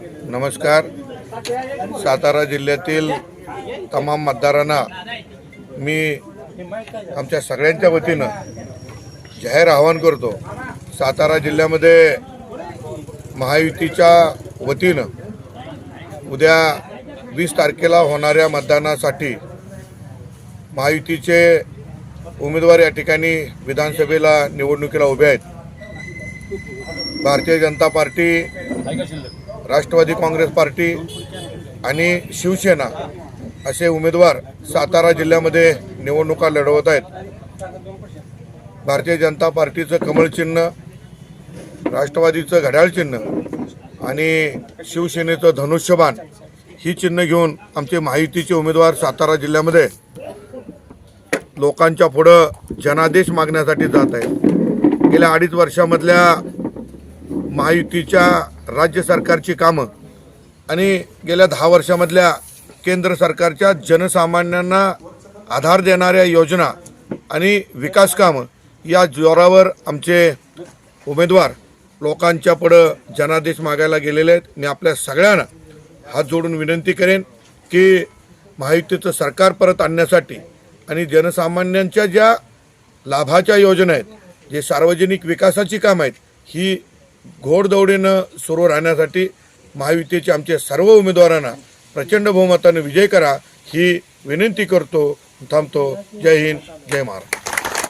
नमस्कार. सातारा जिल्ह्यातील तमाम मतदारांना मी आमच्या सगळ्यांच्या वतीनं जाहीर आवाहन करतो. सातारा जिल्ह्यामध्ये महायुतीच्या वतीनं उद्या वीस तारखेला होणाऱ्या मतदानासाठी महायुतीचे उमेदवार या ठिकाणी विधानसभेला निवडणुकीला उभे आहेत. Bharatiya Janata party Rashtravadi Congress party आणि शिवसेना असे उमेदवार सातारा जिल्ह्यामध्ये निवडणुका लढवत आहेत. भारतीय जनता पार्टीचं कमळ चिन्ह राष्ट्रवादीचं घड्याळ चिन्ह आणि शिवसेनेचं धनुष्यबाण ही चिन्ह घेऊन आमचे माहितीचे उमेदवार सातारा जिल्ह्यामध्ये लोकांच्या पुढं जनादेश मागण्यासाठी जात आहेत. गेल्या अडीच वर्षामधल्या महायुतीच्या राज्य सरकारची कामं आणि गेल्या दहा वर्षामधल्या केंद्र सरकारच्या जनसामान्यांना आधार देणाऱ्या योजना आणि विकास कामं या जोरावर आमचे उमेदवार लोकांच्या पुढं जनादेश मागायला गेलेले आहेत. मी आपल्या सगळ्यांना हात जोडून विनंती करेन की महायुतीचं सरकार परत आणण्यासाठी आणि जनसामान्यांच्या ज्या लाभाच्या योजना आहेत जे सार्वजनिक विकासाची कामं आहेत ही घोडदौडीनं सुरू राहण्यासाठी महायुतीचे आमचे सर्व उमेदवारांना प्रचंड बहुमताने विजय करा ही विनंती करतो थांबतो. जय हिंद जय महाराष्ट्र.